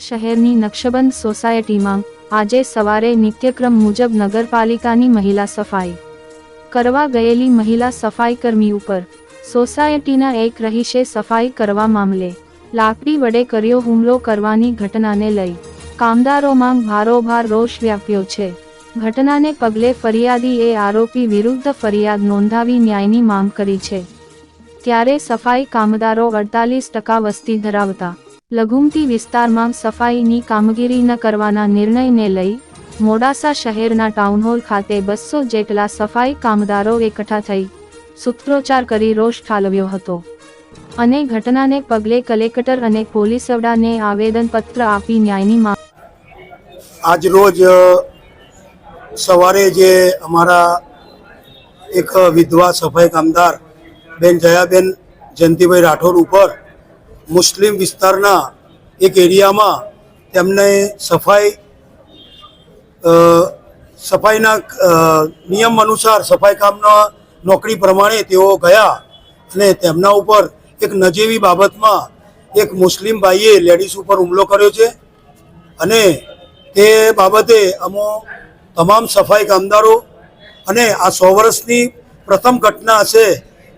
શહેરની નકશબંધ સોસાયટીમાં આજે સવારે નિત્યક્રમ મુજબ નગરપાલિકાની મહિલા સફાઈ કરવા ગયેલી મહિલા સફાઈકર્મી ઉપર સોસાયટીના એક રહીશે સફાઈ કરવા મામલે લાકડી વડે કર્યો હુમલો કરવાની ઘટનાને લઈ કામદારોમાં ભારોભાર રોષ વ્યાપ્યો છે. ઘટનાને પગલે ફરિયાદીએ આરોપી વિરુદ્ધ ફરિયાદ નોંધાવી ન્યાયની માંગ કરી છે. ત્યારે સફાઈ કામદારો અડતાલીસ ટકા વસ્તી ધરાવતા લઘુમતી વિસ્તારમાં સફાઈની કામગીરી ન કરવાના નિર્ણયને લઈ મોડાસા શહેરના ટાઉનહોલ ખાતે બસો જેટલા સફાઈ કામદારો એકઠા થઈ સૂત્રોચ્ચાર કરી રોષ ઠાલવ્યો હતો. અને ઘટનાને પગલે કલેક્ટર અને પોલીસ વડાને આવેદનપત્ર આપી ન્યાયની માંગ. આજ રોજ સવારે જે અમારા એક વિધવા સફાઈ કામદાર બેન જયાબેન જયંતિભાઈ રાઠોડ ઉપર મુસ્લિમ વિસ્તારના એક એરિયામાં તેમને સફાઈ સફાઈના નિયમ અનુસાર સફાઈ કામના નોકરી પ્રમાણે તેઓ ગયા અને તેમના ઉપર એક નજીવી બાબતમાં એક મુસ્લિમ ભાઈએ લેડીઝ ઉપર હુમલો કર્યો છે અને તે બાબતે અમો તમામ સફાઈ કામદારો અને આ સો વર્ષની પ્રથમ ઘટના હશે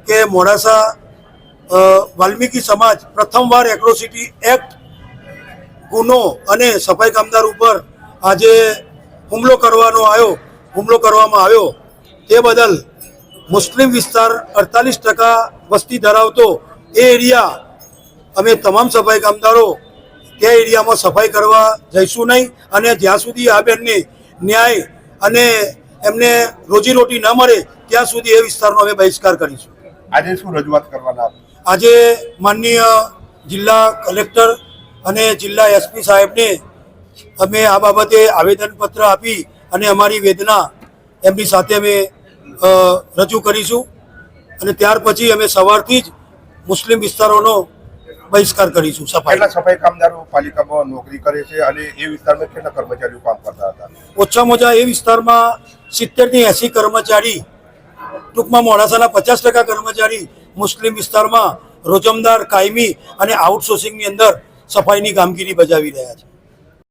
કે મોડાસા વાલ્મીકી સમાજ પ્રથમવાર એક્રોસિટી એક્ટ ગુનો અને સફાઈ કામદાર ઉપર આજે હુમલો કરવાનો આવ્યો, હુમલો કરવામાં આવ્યો તે બદલ મુસ્લિમ વિસ્તાર અડતાલીસ ટકા વસ્તી ધરાવતો એ એરિયા અમે તમામ સફાઈ કામદારો તે એરિયામાં સફાઈ કરવા જઈશું નહીં અને જ્યાં સુધી આ બેનને ન્યાય અને એમને રોજીરોટી ન મળે, ત્યાં સુધી એ વિસ્તારનો અમે બહિષ્કાર કરીશું આજે શું રજૂઆત કરવાના? આજે માનનીય જિલ્લા કલેક્ટર અને જિલ્લા એસપી સાહેબને અમે આ બાબતે આવેદનપત્ર આપી અને અમારી વેદના એમની સાથે અમે રજૂ કરીશું. અને ત્યાર પછી અમે સવારથી જ મુસ્લિમ વિસ્તારોનો બહિષ્કાર કરીશું સફાઈ. સફાઈ કામદારો પાલિકામાં નોકરી કરે છે અને એ વિસ્તારમાં કેટલા કર્મચારીઓ કામ કરતા હતા? ઓછામાં ઓછા એ વિસ્તારમાં સિત્તેરથી એંસી કર્મચારી ટૂંકમાં મોડાસાના પચાસ ટકા કર્મચારી મુસ્લિમ વિસ્તારમાં રોજમદાર કાયમી અને આઉટસોર્સિંગની અંદર સફાઈની કામગીરી બજાવી રહ્યા છે.